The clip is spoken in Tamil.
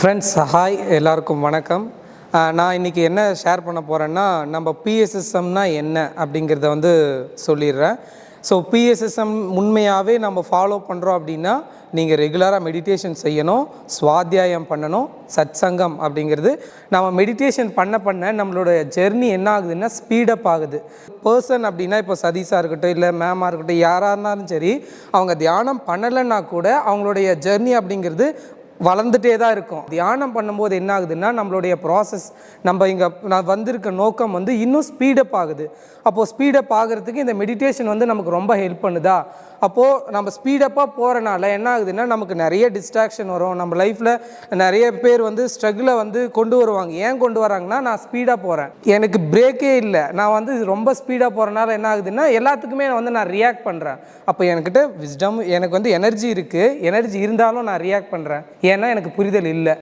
ஃப்ரெண்ட்ஸ் ஹாய் எல்லாருக்கும் வணக்கம். நான் இன்றைக்கி என்ன ஷேர் பண்ண போகிறேன்னா நம்ம பிஎஸ்எஸ்எம்னா என்ன அப்படிங்கிறத வந்து சொல்லிடுறேன். ஸோ பிஎஸ்எஸ்எம் உண்மையாகவே நம்ம ஃபாலோ பண்ணுறோம் அப்படின்னா நீங்கள் ரெகுலராக மெடிடேஷன் செய்யணும் சுவாத்தியாயம் பண்ணணும் சத்சங்கம் அப்படிங்கிறது. நம்ம மெடிடேஷன் பண்ண பண்ண நம்மளோட ஜெர்னி என்ன ஆகுதுன்னா ஸ்பீடப் ஆகுது. பர்சன் அப்படின்னா இப்போ சதீஷாக இருக்கட்டும் இல்லை மேமாக இருக்கட்டும் யாராக இருந்தாலும் சரி அவங்க தியானம் பண்ணலைன்னா கூட அவங்களுடைய ஜெர்னி அப்படிங்கிறது வளர்ந்துட்டே தான் இருக்கும். தியானம் பண்ணும்போது என்ன ஆகுதுன்னா நம்மளுடைய ப்ராசஸ் நம்ம இங்கே நான் வந்திருக்க நோக்கம் வந்து இன்னும் ஸ்பீடப் ஆகுது. அப்போது ஸ்பீடப் ஆகிறதுக்கு இந்த மெடிடேஷன் வந்து நமக்கு ரொம்ப ஹெல்ப் பண்ணுதா? அப்போது நம்ம ஸ்பீடப்பாக போகிறனால என்ன ஆகுதுன்னா நமக்கு நிறைய டிஸ்ட்ராக்ஷன் வரும். நம்ம லைஃப்பில் நிறைய பேர் வந்து ஸ்ட்ரகிளை வந்து கொண்டு வருவாங்க. ஏன் கொண்டு வராங்கன்னா நான் ஸ்பீடாக போகிறேன் எனக்கு பிரேக்கே இல்லை. நான் வந்து ரொம்ப ஸ்பீடாக போகிறனால என்ன ஆகுதுன்னா எல்லாத்துக்குமே வந்து நான் ரியாக்ட் பண்ணுறேன் அப்போ என்கிட்ட விஸ்டம் எனக்கு வந்து எனர்ஜி இருக்குது எனர்ஜி இருந்தாலும் நான் ரியாக்ட் பண்ணுறேன் ஏன்னா எனக்கு புரிதல் இல்லை.